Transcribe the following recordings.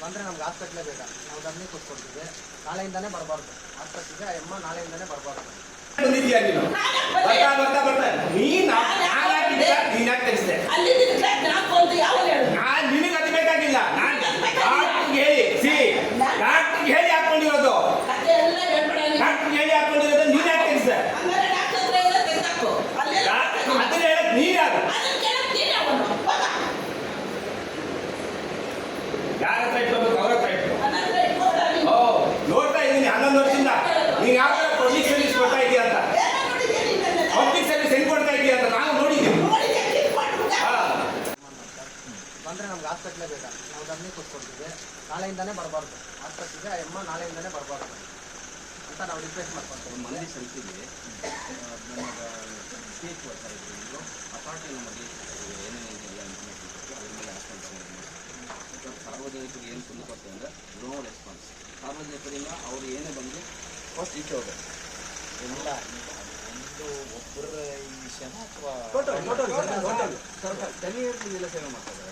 ಬಂದರೆ ನಮ್ಗೆ ಹಾಸ್ಪಿಟ್ಲೇ ಬೇಡ. ನಾವು ಅದನ್ನೇ ಕೂತ್ಕೊಳ್ತೀವಿ. ನಾಳೆಯಿಂದನೇ ಬರಬಾರ್ದು. ಹಾಸ್ಪಿಟ್ಲಿಗೆ ಅಮ್ಮ ನಾಳೆಯಿಂದನೇ ಬರಬಾರ್ದು. ಬರ್ತಾ ಬರ್ತಾ ಬರ್ತಾ. ನೀನ್ ಹಾಕಿದ್ದೆ ನೀನ್ ಯಾಕೆ ತೆಗಿಸ್ದೆ ಅಲ್ಲಿ ಹಾಕೊಂಡು ಯಾವ ಹೇಳು ನಾನ್ ನಿನಗೆ ಅದು ಬೇಕಾಗಿಲ್ಲ ನಾನ್ ಡಾಕ್ಟ್ರಿಗೆ ಹೇಳಿ ಸಿ ಡಾಕ್ಟ್ರಿಗೆ ಹೇಳಿ ಹಾಕೊಂಡಿರೋದು ಕತೆ ಎಲ್ಲ ಹೇಳ್ಬೇಡ ನೀನು. ಡಾಕ್ಟ್ರಿಗೆ ಹೇಳಿ ಹಾಕೊಂಡಿರೋದು ನೀನ್ ಯಾಕೆ ತೆಗಿಸ್ದೆ ಹಂಗಾರೆ ಡಾಕ್ಟರ್ ಹತ್ರ ಎಲ್ಲ ತೆಗ್ದಾಕು. ಅಲ್ಲೆಲ್ಲ ಅದನ್ನ ಹೇಳಕ್ ನೀನ್ ಯಾರು ಅದನ್ನ ಕೇಳಕ್ ನೀನೇ ಅವನು. ಹೋಗ. ಯಾರ ಹತ್ರ ಇಟ್ಕೋಬೇಕು ಅವ್ರ ಹತ್ರ ಇಟ್ಕೋ ನನ್ನ ಹತ್ರ ಇಟ್ಕೊಂಡ್ರೆ ನೀನು. ಓ ನೋಡ್ತಾ ಇದ್ದೀನಿ ಹನ್ನೊಂದು ವರ್ಷದಿಂದ ನೀನ್ ಯಾವ ಪಬ್ಲಿಕ್ ಸರ್ವಿಸ್ ಕೊಡ್ತಾ ಇದೀಯ ಅಂತ? ಪಬ್ಲಿಕ್ ಸರ್ವಿಸ್ ಹೆಂಗ್ ಕೊಡ್ತಾ ಇದೀಯ ಅಂತ ನಾವು ನೋಡಿದ್ದೀವಿ. ಬಂದರೆ ನಮ್ಗೆ ಹಾಸ್ಪಿಟ್ಲೇ ಬೇಕಾ ನಾವು ಅದನ್ನೇ ಕೂತ್ಕೊಳ್ತೀವಿ ನಾಳೆಯಿಂದನೇ ಬರಬಾರ್ದು. ಹಾಸ್ಪಿಟ್ಲಿಗೆ ಅಮ್ಮ ನಾಳೆಯಿಂದನೇ ಬರಬಾರ್ದು. ಅಂತ ನಾವು ರಿಕ್ವೆಸ್ಟ್ ಮಾಡ್ಕೊಳ್ತೀವಿ ಮಂದಿ ಸಂಖ್ಯೆಗೆ ನಮಗೆ ಸ್ಟೇಟ್ ಕೊಡ್ತಾ ಇದ್ರು ಇವರು ಅಪಾರ್ಟಿ ನಮಗೆ ಏನೇನಿದೆ ಎಲ್ಲ ಇನ್ಫಾರ್ಮೇಷನ್ ಕೊಟ್ಟು ಅದ್ರ ಮೇಲೆ ಸಾರ್ವಜನಿಕರಿಗೆ ಏನು ಕುಂದು ಕೊಡ್ತೇವೆ ಅಂದರೆ ನೋ ರೆಸ್ಪಾನ್ಸ್ ಸಾರ್ವಜನಿಕರಿಂದ ಅವರು ಫಸ್ಟ್ ಈಚೆ ಇಲ್ಲ ಒಂದು ಒಬ್ಬರ ಈ ವಿಷಯನ ಅಥವಾ ಟೆನ್ ಇಯರ್ಸ್ ಇದೆಲ್ಲ ಸೇವೆ ಮಾಡ್ತಾರೆ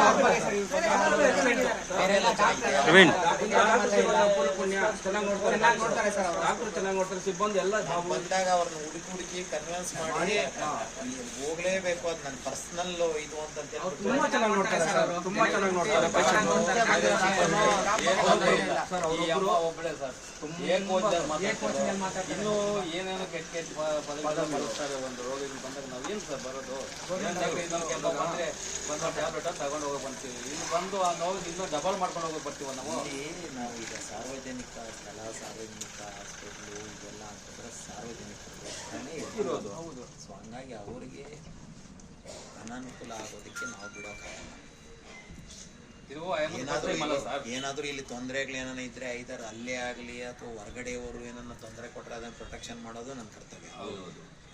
ಡಾಕ್ಟರ್ ಚೆನ್ನಾಗಿ ನೋಡ್ತಾರೆ ಸಿಬ್ಬಂದಿ ಎಲ್ಲ ಬಂದಾಗ ಅವ್ರನ್ನ ಹುಡುಕಿ ಹುಡುಕಿ ಕನ್ವಿನ್ಸ್ ಮಾಡಿ ಹೋಗ್ಲೇಬೇಕು ಅದು ನನ್ನ ಪರ್ಸನಲ್ ಇದು ಅಂತ ತುಂಬಾ ಚೆನ್ನಾಗಿ ನೋಡ್ತಾರೆ ಸರ್ ತುಂಬಾ ಚೆನ್ನಾಗಿ ನೋಡ್ತಾರೆ ಸರ್. ಇನ್ನೂ ಏನೇನೋ ಕೆಟ್ಟ ಕೆಟ್ಟ ಪದಗಳು ಬಳಸ್ತಾರೆ ಒಂದು ರೋಗಿಗಳು ಬಂದಾಗ ನಾವು ಏನು ಸರ್ ಬರೋದು ಬಂದ್ರೆ ಬಂದು ಟ್ಯಾಬ್ಲೆಟ್ ತಗೊಂಡು ಹೋಗಿ ಬಂತೀವಿ ಇಲ್ಲಿ ಬಂದು ಆ ನೋವು ಇನ್ನೂ ಡಬಲ್ ಮಾಡ್ಕೊಂಡು ಹೋಗಿ ಬರ್ತೀವ ನಾವು? ಇಲ್ಲಿ ನಾವು ಈಗ ಸಾರ್ವಜನಿಕ ಸ್ಥಳ ಸಾರ್ವಜನಿಕ ಹಾಸ್ಪಿಟ್ಲು ಇದೆಲ್ಲ ಅಂತಂದ್ರೆ ಸಾರ್ವಜನಿಕ ಇರೋದು ಹೌದು. ಸೊ ಹಂಗಾಗಿ ಅವರಿಗೆ ಅನಾನುಕೂಲ ಆಗೋದಕ್ಕೆ ನಾವು ಬಿಡೋಕ್ಕಾಗಲ್ಲ ಏನಾದ್ರೂ ಇಲ್ಲಿ- ಸರ್? ಏನಾದ್ರೂ ಇಲ್ಲಿ ತೊಂದರೆಗಳು ಏನಾನ ಇದ್ರೆ ಐದಾರು ಅಲ್ಲೇ ಆಗಲಿ ಅಥವಾ ಹೊರಗಡೆಯವರು ಏನನ್ನ ತೊಂದರೆ ಕೊಟ್ಟರೆ ಅದನ್ನ ಪ್ರೊಟೆಕ್ಷನ್ ಮಾಡೋದು ನನ್ನ ಕರ್ತವ್ಯ.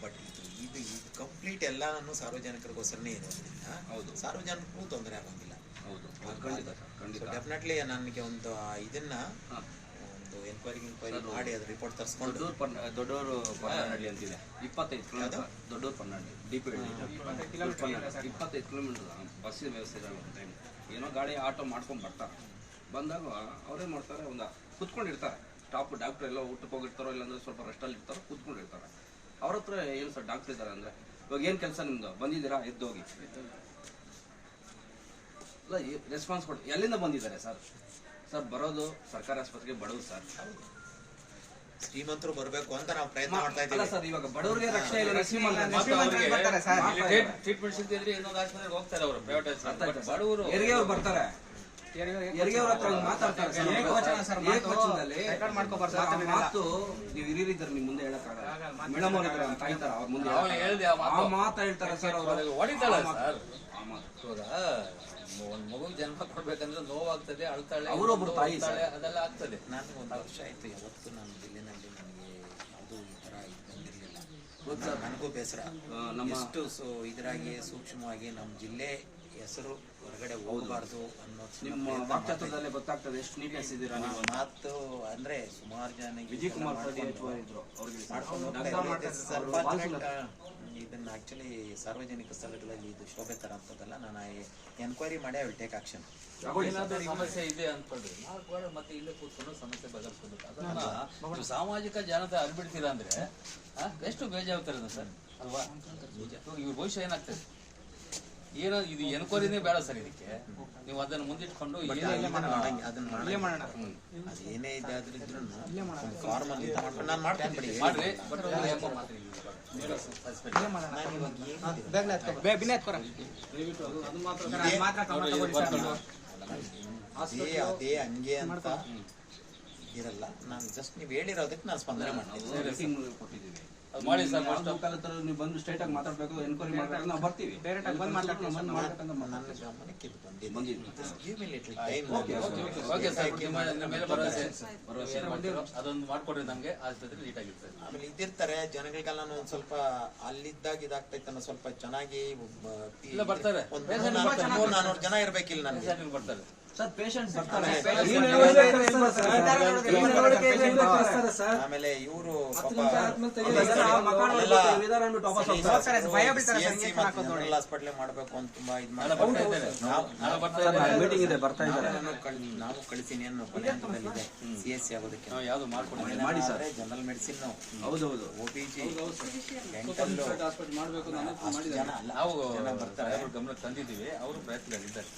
ಬಟ್ ಇದು ಇದು ಇದು ಕಂಪ್ಲೀಟ್ ಎಲ್ಲಾನು ಸಾರ್ವಜನಿಕರಿಗೋಸ್ಕರನೇ ಇರೋದ್ರಿಂದ ಹೌದು. ಸಾರ್ವಜನಿಕರಿಗೂ ತೊಂದರೆ ಆಗೋಂಗಿಲ್ಲ ಹೌದು ಖಂಡಿತ ಸರ್ ಖಂಡಿತ. ಡೆಫಿನೆಟ್ಲಿ ನನಗೆ ಒಂದು ಇದನ್ನ ಒಂದು ಎನ್ಕ್ವೈರಿ ಎನ್ಕ್ವೈರಿ ಮಾಡಿ ಅದು ರಿಪೋರ್ಟ್ ತರಿಸ್ಕೊಂಡು. ದೊಡ್ಡೂರು ಪನ್ನ ದೊಡ್ಡೂರು ಪನ್ನಹಳ್ಳಿ ಅಂತಿದೆ. ಇಪ್ಪತ್ತೈದು kilometre Doddur Pannahalli D P ಇಪ್ಪತ್ತೈದು ಕಿಲೋಮೀಟರ್ ಬಸ್ ವ್ಯವಸ್ಥೆ ಇದೆ ಒಂದು ಟೈಮ್ ಏನೋ ಗಾಡಿ ಆಟೋ ಮಾಡ್ಕೊಂಡು ಬರ್ತಾರೆ. ಬಂದಾಗ ಅವರೇ ಮಾಡ್ತಾರೆ ಒಂದು ಕುತ್ಕೊಂಡಿರ್ತಾರೆ. ಸ್ಟಾಪ್ ಡಾಕ್ಟರ್ ಎಲ್ಲ ಊಟಕ್ಕೆ ಹೋಗಿರ್ತಾರೋ ಇಲ್ಲಾಂದ್ರೆ ಸ್ವಲ್ಪ ರೆಸ್ಟಲ್ಲಿ ಇರ್ತಾರೋ ಕುತ್ಕೊಂಡಿರ್ತಾರೆ. ಅವ್ರ ಹತ್ರ ಏನು ಸರ್ ಡಾಕ್ಟರ್ ಇದ್ದಾರೆ ಅಂದರೆ ಇವಾಗ ಏನು ಕೆಲಸ ನಿಮ್ಮದು ಬಂದಿದ್ದೀರಾ? ಎದ್ದೋಗಿ. ಅಲ್ಲ ರೆಸ್ಪಾನ್ಸ್ ಕೊಟ್ಟು ಎಲ್ಲಿಂದ ಬಂದಿದ್ದಾರೆ ಸರ್? ಸರ್ ಬರೋದು ಸರ್ಕಾರಿ ಆಸ್ಪತ್ರೆಗೆ ಬಡವರು ಸರ್. ಶ್ರೀಮಂತರು ಬರಬೇಕು ಅಂತ ನಾವು ಪ್ರಯತ್ನ ಮಾಡ್ತಾ ಅಲ್ಲ ಇದ್ದೀವಿ. ಸರ್ ಇವಾಗ ಬಡವರಿಗೆ ರಕ್ಷಣೆ ಇಲ್ಲ ಶ್ರೀಮಂತ ಬರ್ತಾರೆ ಸರ್. ಟ್ರೀಟ್ಮೆಂಟ್ ಸಿಗ್ತಿದ್ರೆ ಇನ್ನೊಂದು ಆಸ್ಪತ್ರೆಗೆ ಹೋಗ್ತಾರೆ ಅವರು ಪ್ರೈವೇಟ್ ಆಸ್ಪತ್ರೆ. ಬಡವರು ಹೆರಿಗೆಯವ್ರು ಬರ್ತಾರೆ. ಹೆರಿಗೆಯವ್ರ ಹತ್ರ ಒಂದು ಮಾತಾಡ್ತಾರೆ ಸರ್. ಏಕವಚನದಲ್ಲಿ ಆ ಮಾತು ನೀವು ಹಿರಿಯರಿದ್ದಾರೆ ನಿಮ್ ಮುಂದೆ ಹೇಳಕ್ಕಾಗಲ್ಲ. ಮೇಡಮ್ ಅವ್ರ ಇದ್ದಾರೆ ಅಂತ ಅವ್ರ ಮುಂದೆ ಹೇಳಕ್ಕಾಗಲ್ಲ. ಹೇಳ್ದೆ ಆ ಮಾತು. ಆ ಮಾತು ಹೇಳ್ತಾರೆ ಸರ್ ಅವರು. ಹೊಡಿತಾಳ ಸರ್. ಆ ಮಾತು. ಇವಾಗ ಒಂದ್ ಮಗು ಜನ್ಮ ಕೊಡ್ಬೇಕಂದ್ರೆ ನೋವಾಗ್ತದೆ ಅಳ್ತಾಳೆ ಒಬ್ಬರು ತಾಯಿ ಅದೆಲ್ಲ ಆಗ್ತದೆ. ನಾನು ಒಂದು ವರ್ಷ ಆಯ್ತು ಯಾವತ್ತೂ ನಾನು ಜಿಲ್ಲೆನಲ್ಲಿ ನನಗೆ ಯಾವುದೂ ಈ ಥರ ಇದು ಬಂದಿರಲಿಲ್ಲ. ನನಗೂ ಬೇಸರ. ನಮ್ಮಷ್ಟು ಎಷ್ಟು ಸೊ ಇದರಾಗಿ ಸೂಕ್ಷ್ಮವಾಗಿ ನಮ್ಮ ಜಿಲ್ಲೆ ಹೆಸರು ಹೊರಗಡೆ ಹೋಗಬಾರ್ದು ಅನ್ನೋ ನಿಮ್ಮ ವಾಕ್ಚಾತುರ್ಯದಲ್ಲೇ ಗೊತ್ತಾಗ್ತದೆ ಎಷ್ಟು ನೀಟ್ನೆಸ್ ಇದ್ದೀರಾ ನೀವು. ಮಾತು ಅಂದ್ರೆ ಸುಮಾರು ಜನ ವಿಜಯ್ ಕುಮಾರ್ ಇದ್ರು ಅವ್ರಿಗೆ. ಮಾಡ್ಕೊಂಡು ಇದನ್ನ ಆಕ್ಚುಲಿ ಸಾರ್ವಜನಿಕ ಸ್ಥಳಗಳಲ್ಲಿ ಇದು ಶೋಭೆ ಥರ ಅಂತದಲ್ಲ ನಾನು ಎನ್ಕ್ವೈರಿ ಮಾಡಿ ಐ ವಿಲ್ ಟೇಕ್ ಆಕ್ಷನ್ ಸಮಸ್ಯೆ ಇದೆ ಅನ್ಕೊಂಡ್ರಿ ನಾವು ಮತ್ತೆ ಇಲ್ಲೇ ಕೂತ್ಕೊಂಡು ಸಮಸ್ಯೆ ಅದನ್ನ ಸಾಮಾಜಿಕ ಜನತೆ ಅರ್ಬಿಡ್ತೀರಾ ಅಂದ್ರೆ ಎಷ್ಟು ಬೇಜಾಗ್ತಾರೆ ಸರ್? ಅಲ್ವಾ? ಇವ್ರ ಭವಿಷ್ಯ ಏನಾಗ್ತದೆ? ಏನೋ ಇದು ಎನ್ಕ್ವೈರಿನೇ ಬೇಡ ಸರ್ ಇದಕ್ಕೆ. ನೀವು ಅದನ್ನ ಮುಂದಿಟ್ಕೊಂಡು ಅದೇನೇ ನಾನು ಮಾಡ್ತೀನಿ ಬಿಡಿ. ಮಾಡ್ರಿ ಬಟ್ ಯಾಕೋ ಮಾತ್ರ ಅದೇ ಅದೇ ಹಂಗೆ ಅಂತ ಇರಲ್ಲ. ನಾನು ಜಸ್ಟ್ ನೀವು ಹೇಳಿರೋದಕ್ಕೆ ನಾನು ಸ್ಪಂದನೆ ಮಾಡ್ತೀನಿ. ಮಾಡಿ ಸರ್ ಫಸ್ಟ್ ಮುಖಾಂತರ ನೀವು ಬಂದು ಸ್ಟ್ರೈಟ್ ಆಗಿ ಮಾತಾಡಬೇಕು ಎನ್ಕ್ವೈರಿ ಮಾಡ್ಬೇಕು ನಾವು ಬರ್ತೀವಿ. ಡೈರೆಕ್ಟ್ ಆಗಿ ಬಂದು ಮಾತಾಡ್ತೀವಿ ಬಂದು. ಮಾಡ್ಬೇಕಂತ ಅದೊಂದು ಮಾಡ್ಕೊಡ್ರಿ ನಮಗೆ ಆಸ್ಪತ್ರೆ ಲೀಟ್ ಆಗಿರ್ತದೆ ಆಮೇಲೆ ಇದ್ದಿರ್ತಾರೆ ಜನಗಳಿಗೆಲ್ಲ ಒಂದ್ ಸ್ವಲ್ಪ ಅಲ್ಲಿದ್ದಾಗ ಇದಾಗ್ತೈತೆ ಅನ್ನೋ ಸ್ವಲ್ಪ ಚೆನ್ನಾಗಿ ಇಲ್ಲ, ಬರ್ತಾರೆ. ಒಂದ್ ನಾನೂರು ಜನ ಇರ್ಬೇಕಿಲ್ಲ ನನಗೆ. ಬರ್ತಾರೆ ಸರ್ ಪೇಷಂಟ್ ಬರ್ತಾರೆ. ಆಮೇಲೆ ಇವರು. ಹಾಸ್ಪಿಟ್ಲ್ ಮಾಡ್ಬೇಕು ಅಂತ ತುಂಬಾ ಇದ್ ಮೀಟಿಂಗ್ ಇದೆ ಬರ್ತಾ ಇದ್ದಾರೆ. ನಾನು ನಾವು ಕಳಿಸಿನಿ ಅನ್ನೋ ಕೊನೆ ಹಂತದಲ್ಲಿದೆ. ಸಿ ಎಸ್ ಸಿ ಆಗೋದಕ್ಕೆ. ನಾವು ಯಾವ್ದು ಮಾಡ್ಕೊಡ್ತೀವಿ? ಮಾಡಿ ಸರ್. ಜನರಲ್ ಮೆಡಿಸಿನ್ ಹೌದೌದು. ಒ ಪಿ ಜಿ ಹಾಸ್ಪಿಟಲ್ ಮಾಡಬೇಕು ನಾವು ಬರ್ತಾರೆ. ಗಮನಕ್ಕೆ ತಂದಿದ್ದೀವಿ. ಅವರು ಪ್ರಯತ್ನದಲ್ಲಿದ್ದಾರೆ.